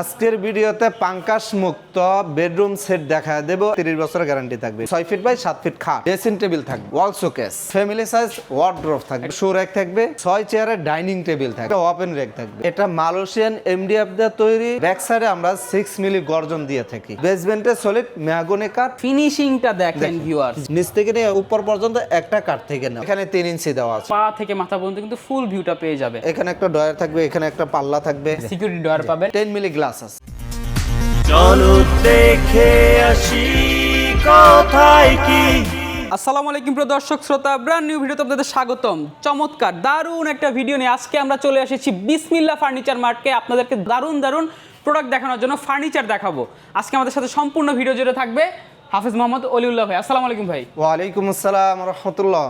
আজকের ভিডিওতে পাঙ্কাশ মুক্ত বেডরুম সেট দেখা দেব। তিরিশ বছরের গ্যারান্টি থাকবে। ছয় ফিট বাই সাত ফিট খাট। ড্রেসিং টেবিল থাকবে। Wall showcase family size wardrobe থাকবে। শো র্যাক থাকবে। ছয় চেয়ারের ডাইনিং টেবিল থাকবে। ওপেন র্যাক থাকবে। এটা মালয়েশিয়ান এমডিএফ দিয়ে তৈরি। ব্যাক সাইডে আমরা সিক্স মিলি গর্জন দিয়ে থাকি। বেসমেন্টে সলিড ম্যাগনে কাঠ। ফিনিশিংটা দেখেন ভিউয়ার্স নিচ থেকে নিয়ে উপর পর্যন্ত একটা কাঠ থেকে নেওয়া এখানে তিন ইঞ্চি দেওয়া আছে। পা থেকে মাথা পর্যন্ত কিন্তু ফুল ভিউটা পেয়ে যাবে। এখানে একটা ডয়ার থাকবে এখানে একটা পাল্লা থাকবে। সিকিউরিটি ডয়ার পাবেন। টেন মিলি গ্লাস আছে। চলো দেখে আসি কথায় কি? আসসালামু আলাইকুম প্রিয় দর্শক শ্রোতা ব্র্যান্ড নিউ ভিডিওতে আপনাদের স্বাগতম। চমৎকার দারুণ একটা ভিডিও নিয়ে আজকে আমরা চলে এসেছি বিসমিল্লা ফার্নিচার মার্টকে আপনাদেরকে দারুণ দারুণ প্রোডাক্ট দেখানোর জন্য ফার্নিচার দেখাবো। আজকে আমাদের সাথে সম্পূর্ণ ভিডিও জুড়ে থাকবে হাফিজ মোহাম্মদ অলিউল্লাহ ভাই। আসসালামু আলাইকুম ভাই। ওয়ালাইকুম আসসালাম রহমতুল্লাহ।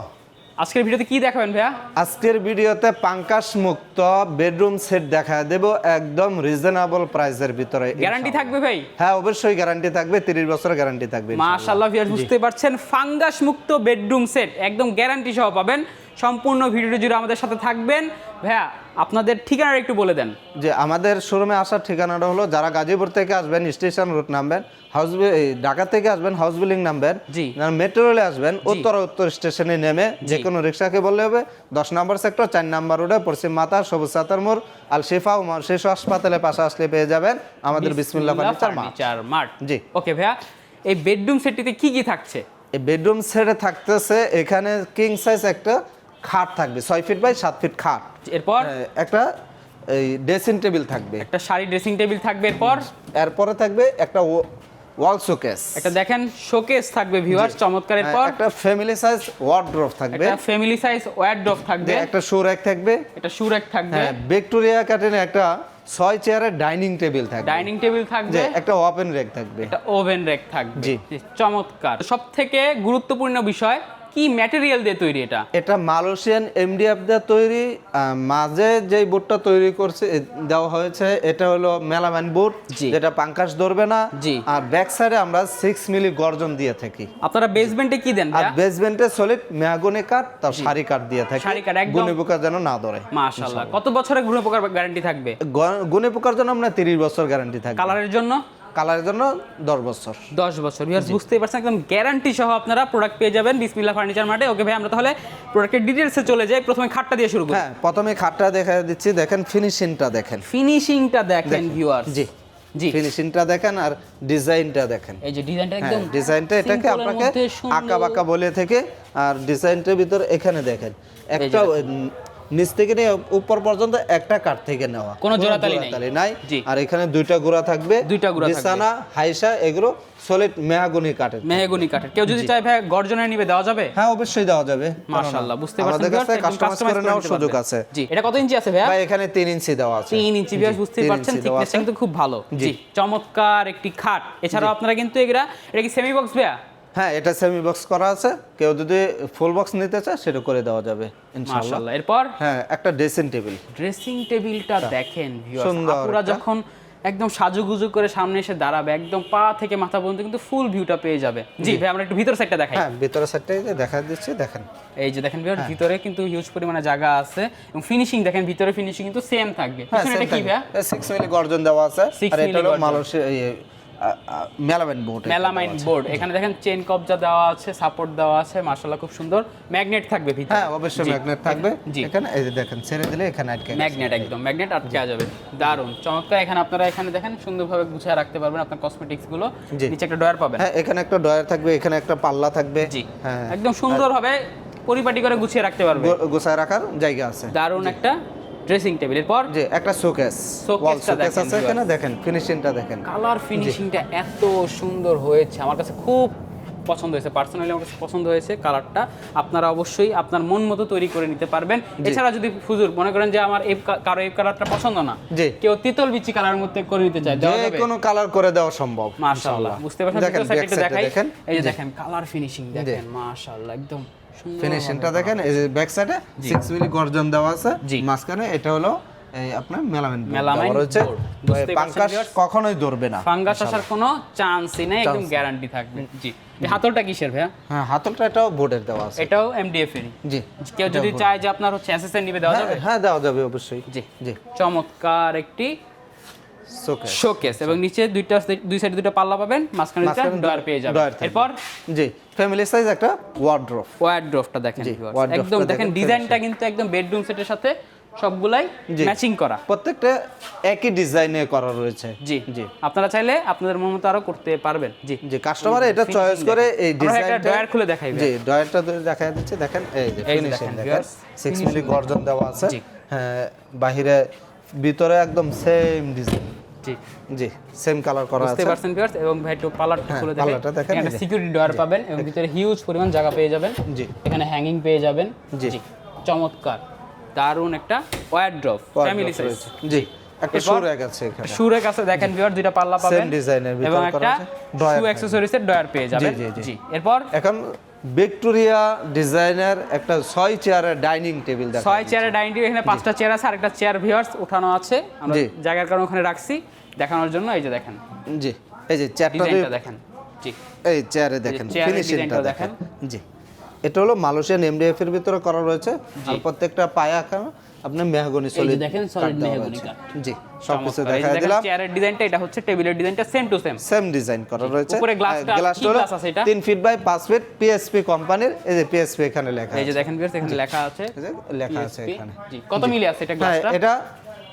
আজকের ভিডিওতে কি দেখাবেন ভাইয়া? আজকের ভিডিওতে পাঙ্কাশ মুক্ত বেডরুম সেট দেখা দেব একদম রিজনেবল প্রাইসের ভিতরে গ্যারান্টি থাকবে ভাই? হ্যাঁ অবশ্যই গ্যারান্টি থাকবে তিরিশ বছরের গ্যারান্টি থাকবে মাশাআল্লাহ ভিউয়ার্স বুঝতে পারছেন ফাঙ্গাস মুক্ত বেডরুম সেট একদম গ্যারান্টি সহ পাবেন। সম্পূর্ণ ভিডিও জুড়ে আমাদের সাথে থাকবেন। ভাইয়া আপনাদের ঠিকানাটা একটু বলে দেন। যে আমাদের শোরুমে আসার ঠিকানাটা হলো যারা গাজীপুর থেকে আসবেন স্টেশন রুট নামবেন হাউস ঢাকা থেকে আসবেন হাউস বিল্ডিং নামবেন জি। মেট্রো রেলে আসবেন উত্তর উত্তর স্টেশনে নেমে যে কোনো রিক্সাকে বললে হবে দশ নম্বর সেক্টর চার নম্বর রোডে পশ্চিম মাতা সবুজ সাতার মোড় আল শেফা উমার শিশু হাসপাতালের পাশে আসলে পেয়ে যাবেন আমাদের Bismillah furniture mart furniture mart জি। ওকে ভাইয়া এই বেডরুম সেটটিতে কি কি থাকছে? এই বেডরুম সেটে থাকতেছে এখানে কিং সাইজ একটা খাট থাকবে। ছয় ফিট বাই সাত ফিট খাট। এরপর? একটা এই ড্রেসিং টেবিল থাকবে। একটা শাড়ি ড্রেসিং টেবিল থাকবে এরপর? এরপরে থাকবে একটা ওয়াল শোকেস একটা দেখেন শোকেস থাকবে ভিউয়ার্স চমৎকার। এরপর? একটা ফ্যামিলি সাইজ ওয়ার্ড্রোপ থাকবে। একটা ফ্যামিলি সাইজ ওয়ারড্রপ থাকবে। একটা শু র্যাক থাকবে। একটা শু র্যাক থাকবে। হ্যাঁ ভিক্টোরিয়া কাটেনে একটা ছয় চেয়ারের ডাইনিং টেবিল থাকবে। ডাইনিং টেবিল থাকবে। একটা ওপেন র্যাক থাকবে। একটা ওভেন রেক থাকবে। জি। চমৎকার। সব থেকে গুরুত্বপূর্ণ বিষয় কি ম্যাটেরিয়াল দিয়ে তৈরি এটা? এটা মালয়েশিয়ান এমডিএফ দিয়ে তৈরি মাঝে যে বোর্ডটা তৈরি করছে দেওয়া হয়েছে এটা হলো মেলামাইন বোর্ড যেটা পাঙ্কাশ ধরবে না। আর ব্যাক সাইডে আমরা সিক্স মিলি গর্জন দিয়ে থাকি। আপনারা বেসমেন্টে কি দেন আর? বেসমেন্টে সলিড মেয়াগনি কাঠ তার সারি কাঠ দিয়ে থাকি সারি কাঠ একদম- গুণী পোকা যেন না ধরে মাশাআল্লাহ। কত বছরের গুণ পোকার গ্যারান্টি থাকবে? গুণী পোকার জন্য আমরা তিরিশ বছর গ্যারান্টি থাকি কালারের জন্য? কালারের জন্য দশ বছর। দশ বছর। ভিউয়ার্স বুঝতেই পারছেন একদম গ্যারান্টি সহ আপনারা প্রোডাক্ট পেয়ে যাবেন বিসমিল্লাহ ফার্নিচার মার্টে ওকে ভাই আমরা তাহলে প্রোডাক্টের ডিটেলসে চলে যাই। প্রথমে খাটটা দিয়ে শুরু করি। হ্যাঁ প্রথমে খাটটা দেখা দিচ্ছি। দেখেন ফিনিশিংটা দেখেন। ফিনিশিংটা দেখেন ভিউয়ার্স জি। জি। ফিনিশিংটা দেখেন আর ডিজাইনটা দেখেন। এই যে ডিজাইনটা হ্যাঁ একদম ডিজাইনটা এটাকে আপনাকে। আঁকা বাঁকা বলে থেকে আর ডিজাইনটার ভিতর এখানে দেখেন। একটা নিচ থেকে নিয়ে উপর পর্যন্ত একটা কাঠ থেকে নেওয়া। কোনো জোড়াতালি নাই। আর এখানে দুইটা গোড়া থাকবে। দুইটা গোড়া থাকবে। বিছানা হাইসা এগুলো সলিড মেহাগুনি কাঠের। মেহগুনি কাঠের। কেউ যদি চায় ভাই গর্জনের নিবে দেওয়া যাবে? হ্যাঁ অবশ্যই দেওয়া যাবে। মাশাআল্লাহ বুঝতে পারছেন আমাদের কাছে কাস্টমাইজ করে নেওয়ার সুযোগ আছে। জি এটা কত ইঞ্চি আছে ভাইয়া? ভাই এখানে তিন ইঞ্চি দেওয়া আছে। তিন ইঞ্চি ভিউয়ার্স বুঝতেই তিন পারছেন? আছে। কিন্তু খুব ভালো। জি। জি চমৎকার একটি খাট। এছাড়াও আপনারা কিন্তু এগুলা এটা কি সেমি বক্স ভাইয়া? হ্যাঁ এটা সেমি বক্স করা আছে। কেউ যদি ফুল বক্স নিতে চায় সেটা করে দেওয়া যাবে ইনশাআল্লাহ। এরপর? হ্যাঁ একটা ড্রেসিং টেবিল ড্রেসিং টেবিলটা দেখেন আপুরা যখন একদম সাজুগুজু করে সামনে এসে দাঁড়াবে একদম পা থেকে মাথা পর্যন্ত কিন্তু ফুল ভিউটা পেয়ে যাবে। জি ভাই আমরা একটু ভিতর সাইডটা দেখাই। হ্যাঁ ভিতরে সাইডটা দেখা দিচ্ছি দেখেন। এই যে দেখেন ভিউয়ার হ্যাঁ। ভিতরে কিন্তু হিউজ পরিমাণে জায়গা আছে। এবং ফিনিশিং দেখেন ভিতরে ফিনিশিং কিন্তু সেম থাকবে। হ্যাঁ এটা কি ভাইয়া সিক্স মিলি গর্জন দেওয়া আছে। আর এটা হলো। Malaysia melamine board melamine board. এখানে দেখেন চেন কবজা দেওয়া আছে সাপোর্ট দেওয়া আছে মাশাআল্লাহ খুব সুন্দর। ম্যাগনেট থাকবে ভিতরে। হ্যাঁ অবশ্যই ম্যাগনেট থাকবে। এখানে এই যে দেখেন ছেড়ে দিলে এখানে আটকে ম্যাগনেট একদম ম্যাগনেট আটকে যাবে। দারুণ চমৎকার। এখানে আপনারা এখানে দেখেন সুন্দরভাবে গুছিয়ে রাখতে পারবেন আপনার কসমেটিক্সগুলো। নিচে একটা ডয়ার পাবেন। হ্যাঁ এখানে একটা ডয়ার থাকবে এখানে একটা পাল্লা থাকবে। জি। হ্যাঁ। একদম সুন্দরভাবে পরিপাটি করে গুছিয়ে রাখতে পারবে। গোছায় রাখার জায়গা আছে। দারুণ একটা ড্রেসিং টেবিল এরপর যে একটা শোকেস Showcase ওয়াল শোকেস দেখেন, আছে এখানে দেখেন ফিনিশিংটা দেখেন। কালার ফিনিশিংটা এত সুন্দর হয়েছে আমার কাছে খুব পছন্দ হয়েছে পার্সোনালি আমার কাছে পছন্দ হয়েছে কালারটা আপনারা অবশ্যই আপনার মন মতো তৈরি করে নিতে পারবেন। এছাড়া যদি ফুজুর মনে করেন যে আমার এই কারও এই কালারটা পছন্দ না জি। কেউ তিতল বিচি কালার মধ্যে করে নিতে চায় যে কোনো কালার করে দেওয়া সম্ভব মাশাআল্লাহ বুঝতে পারছেন? দেখাই। এই যে দেখেন কালার ফিনিশিং দেখেন মাশাআল্লাহ একদম ফিনিশিংটা দেখেন এই যে ব্যাক সাইডে 6 মিলি গর্জন দেওয়া আছে। জি। মাঝখানে এটা হলো এই আপনার মেলামিন পারছেন পাঙ্কাশ viewers? কখনোই ধরবে না ফাঙ্গাস আসার কোনো চান্সই নেই একদম গ্যারান্টি থাকবে। জি। হাতলটা কিসের ভাইয়া? হ্যাঁ হাতলটা এটাও বোর্ডের দেওয়া আছে। এটাও এমডিএফ এর জি। কেউ যদি চায় যে আপনার হচ্ছে এসএসএন নিবে দেওয়া হ্যাঁ, যাবে? হ্যাঁ দেওয়া যাবে অবশ্যই। জি। জি। চমৎকার একটি শোকেস এবং নিচে দুইটা দুই সাইডে দুটো পাল্লা পাবেন মাঝখানে ডয়ার পেয়ে যাবেন। এরপর? জি ফ্যামিলি সাইজ একটা ওয়ার্ড্রোপ ওয়ার্ড্রোফটা দেখেন জি, একদম দেখেন ডিজাইনটা কিন্তু একদম বেডরুম সেটের সাথে সবগুলাই ম্যাচিং করা। প্রত্যেকটা একই ডিজাইনে করা রয়েছে। জি। জি। আপনারা চাইলে আপনাদের মন মতো আরও করতে পারবেন। জি। যে কাস্টমার এটা চয়েস করে এই ডিজাইনটা ডয়ার খুলে দেখাই জি ডয়ারটা দেখা যাচ্ছে দেখেন এই যে ফিনিশিং দেখেন 6 মিলি গর্জন দেওয়া আছে। হ্যাঁ বাহিরে ভিতরে একদম সেম ডিজাইন জি। জি সেম কালার করা বুঝতে পারছেন ভিউয়ার্স এবং ভাই একটু পার্লারটা হ্যাঁ, খুলে দেখেন। দেখেন, এখানে সিকিউরিটি ডোর পাবেন এবং ভিতরে হিউজ পরিমাণ জায়গা পেয়ে যাবেন। জি। এখানে হ্যাঙ্গিং পেয়ে যাবেন। জি। চমৎকার। দারুণ একটা ওয়ারড্রপ ফ্যামিলি সাইজ জি একটা এরপর? সুর এক আছে এখানে। শুরে কাছে দেখেন ভিউয়ার দুইটা পাল্লা পাবেন। ডিজাইনের ভিতর এবং করা একটা আছে, dryer শু অ্যাকসেসরিজের ডয়ার পেয়ে যাবেন। জি, জি। জি এরপর এখন ভিক্টোরিয়া ডিজাইনের একটা ছয় চেয়ারের ডাইনিং টেবিল দেখা ছয় চেয়ারের ডাইনিং টেবিল এখানে পাঁচটা চেয়ার আছে আর একটা চেয়ার ভিউয়ার্স উঠানো আছে। আমরা। জায়গার কারণে ওখানে রাখছি। দেখানোর জন্য এই যে দেখেন। জি এই যে চেয়ারটা দেখেন। জি। এই চেয়ারে দেখেন ফিনিশিংটা দেখেন। জি। এটা হলো মালয়েশিয়ান এমডিএফ এর ভিতরে করা রয়েছে আর প্রত্যেকটা পায়া আঁকা আপনার মেহগনি সলিড দেখেন solid মেহগনি। জি সবকিছু দেখা দিলাম। চেয়ারের ডিজাইনটা এটা হচ্ছে টেবিলের ডিজাইনটা same to same same design করা রয়েছে। উপরে গ্লাসটা হলো glass আছে এটা? 3 ফিট বাই 5 ফিট পিএসপি কোম্পানির এই যে পিএসপি এখানে লেখা এই যে দেখেন ভিউয়ার্স এখানে লেখা আছে। এই যে লেখা আছে এখানে। জি কত মিলি আছে এটা হ্যাঁ গ্লাসটা এটা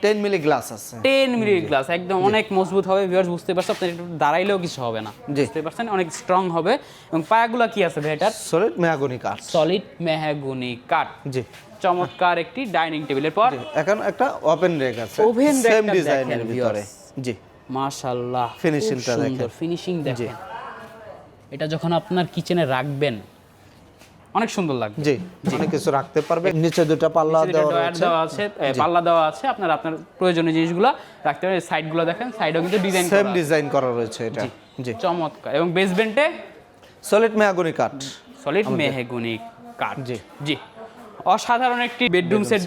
10 মিলি গ্লাস আছে। 10 মিলি গ্লাস একদম অনেক মজবুত হবে ভিউয়ার্স বুঝতে পারছেন আপনি একটু দাঁড়াইলেও কিছু হবে না। বুঝতে পারছেন? অনেক স্ট্রং হবে। এবং পায়াগুলো কি আছে ভাই এটার? সলিড মেহগনি কাঠ। সলিড মেহগুনি কাঠ। জি। চমৎকার একটি ডাইনিং টেবিলের পর এখন একটা ওপেন রেক আছে। Open rack সেম ডিজাইনের ভিতরে। জি। মাশাআল্লাহ সুন্দর দেখেন। ফিনিশিং দেখেন। এটা যখন আপনার কিচেনে রাখবেন অনেক সুন্দর লাগবে। জি অনেক কিছু রাখতে পারবে। নিচে দুটো পাল্লা দেওয়া আছে পাল্লা দেওয়া আছে। আপনার আপনার প্রয়োজনীয় জিনিসগুলো রাখতে পারেন সাইডগুলো দেখেন সাইডও কিন্তু ডিজাইন সেম ডিজাইন করা রয়েছে এটা। জি চমৎকার। এবং বেসমেন্টে সলিড মেহগনি কাঠ। সলিড মেহগুনি কাঠ। জি। জি। অসাধারণ একটি বেডরুম সেট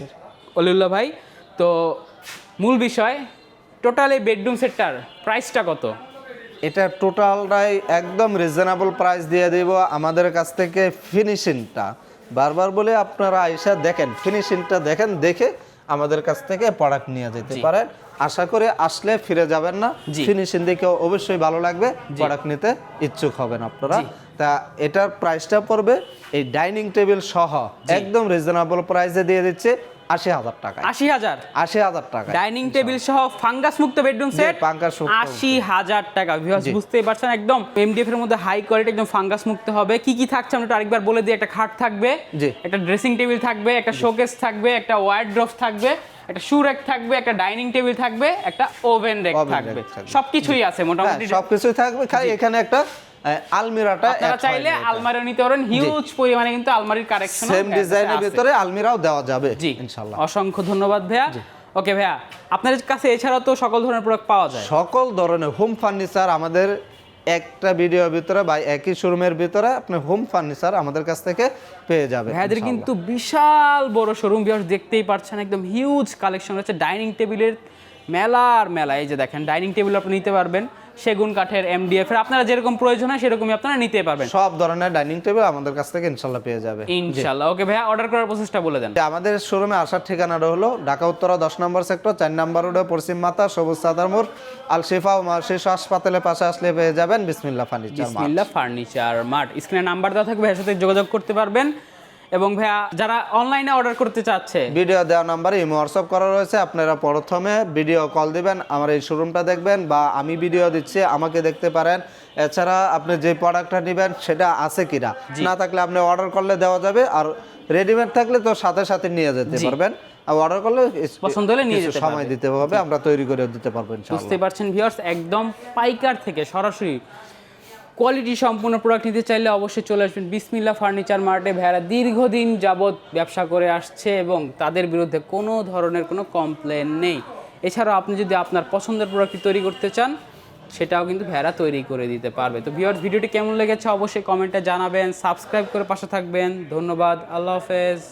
অলিউল্লাহ ভাই। তো মূল বিষয় টোটাল এই বেডরুম সেটটার প্রাইসটা কত? এটা টোটালটাই একদম রিজনেবল প্রাইস দিয়ে দেব। আমাদের কাছ থেকে ফিনিশিংটা বারবার বলে আপনারা আয়সা দেখেন ফিনিশিংটা দেখেন দেখে আমাদের কাছ থেকে প্রোডাক্ট নিয়ে যেতে পারেন। আশা করে আসলে ফিরে যাবেন না। ফিনিশিং দেখে অবশ্যই ভালো লাগবে। প্রোডাক্ট নিতে ইচ্ছুক হবেন আপনারা। তা এটার প্রাইসটা পড়বে এই ডাইনিং টেবিল সহ। একদম রিজনেবল প্রাইসে দিয়ে দিচ্ছে। আশি হাজার টাকা আশি হাজার? আশি হাজার টাকা ডাইনিং টেবিল সহ ফাঙ্গাস মুক্ত বেডরুম সেট। মুক্ত। আশি হাজার টাকা। ভিউয়ার্স বুঝতেই পারছেন একদম এমডিএফ এর মধ্যে হাই কোয়ালিটি একদম ফাঙ্গাস মুক্ত হবে। কি কি থাকছে আমরা আরেকবার বলে দিই একটা খাট থাকবে। একটা ড্রেসিং টেবিল থাকবে একটা শোকেস থাকবে একটা ওয়ার্ড্রপ থাকবে একটা শু রেক থাকবে একটা ডাইনিং টেবিল থাকবে একটা ওভেন রেক থাকবে। সবকিছুই আছে হ্যাঁ মোটামুটি সবকিছুই থাকবে। এখানে একটা আলমিরাটা আপনারা চাইলে আলমারিও নিতে। পারেন। হিউজ পরিমাণে কিন্তু আলমারির কালেকশন সেম ডিজাইনের ভিতরে আলমিরাও দেওয়া যাবে ইনশাআল্লাহ। অসংখ্য ধন্যবাদ ভাইয়া। ওকে ভাইয়া আপনাদের কাছে এছাড়াও তো সকল ধরনের প্রোডাক্ট পাওয়া যায়। সকল ধরনের হোম ফার্নিচার আমাদের একটা ভিডিওর ভিতরে বা একই শোরুমের ভিতরে আপনি হোম ফার্নিচার আমাদের কাছ থেকে পেয়ে যাবেন ইনশাআল্লাহ। কিন্তু বিশাল বড় শোরুম বিহার দেখতেই পাচ্ছেন একদম হিউজ কালেকশন রয়েছে ডাইনিং টেবিলের মেলার মেলা এই যে দেখেন ডাইনিং টেবিল আপনি নিতে পারবেন। সেগুন কাঠের এমডিএফ এর। আপনারা যেরকম প্রয়োজন হয় সেরকমই আপনারা নিতে পারবেন। সব ধরনের ডাইনিং টেবিল আমাদের কাছ থেকে ইনশাল্লাহ পেয়ে যাবে। ইনশাল্লাহ। ওকে ভাইয়া অর্ডার করার প্রসেসটা বলে দেন। আমাদের শোরুমে আসার ঠিকানাটা হলো ঢাকা উত্তরা দশ নম্বর সেক্টর চার নম্বর রোডে পশ্চিম মাতা সবুজ সাদার মোড়। আল শিফা ও শিশু হাসপাতালের পাশে আসলে পেয়ে যাবেন বিসমিল্লা ফার্নিচার বিসমিল্লাহ ফার্নিচার মার্ট স্ক্রিনে নাম্বার দেওয়া থাকবে ভাইয়ের সাথে যোগাযোগ করতে পারবেন। এবং ভাইয়া যারা অনলাইনে অর্ডার করতে চাচ্ছে। ভিডিও দেওয়া নাম্বারে ইমো হোয়াটসঅ্যাপ করা রয়েছে আপনারা প্রথমে ভিডিও কল দিবেন আমার এই শোরুমটা দেখবেন বা আমি ভিডিও দিচ্ছি আমাকে দেখতে পারেন। এছাড়া আপনি যে প্রোডাক্টটা নেবেন সেটা আছে কিনা? না থাকলে আপনি অর্ডার করলে দেওয়া যাবে আর রেডিমেড থাকলে তো সাথে সাথে নিয়ে যেতে পারবেন। আর অর্ডার করলে পছন্দ হলে নিয়ে যেতে সময় দিতে হবে আমরা তৈরি করে দিতে পারব ইনশাআল্লাহ। বুঝতে পারছেন ভিউয়ার্স একদম পাইকার থেকে সরাসরি কোয়ালিটি সম্পূর্ণ প্রোডাক্ট নিতে চাইলে অবশ্যই চলে আসবেন বিসমিল্লা ফার্নিচার মার্টে। ভাইয়ারা দীর্ঘদিন যাবৎ ব্যবসা করে আসছে এবং তাদের বিরুদ্ধে কোনো ধরনের কোনো কমপ্লেন নেই। এছাড়াও আপনি যদি আপনার পছন্দের প্রোডাক্টটি তৈরি করতে চান, সেটাও কিন্তু ভেড়া তৈরি করে দিতে পারবে। তো ভিউয়ার্স ভিডিওটি কেমন লেগেছে অবশ্যই কমেন্টে জানাবেন। সাবস্ক্রাইব করে পাশে থাকবেন। ধন্যবাদ। আল্লাহ হাফেজ।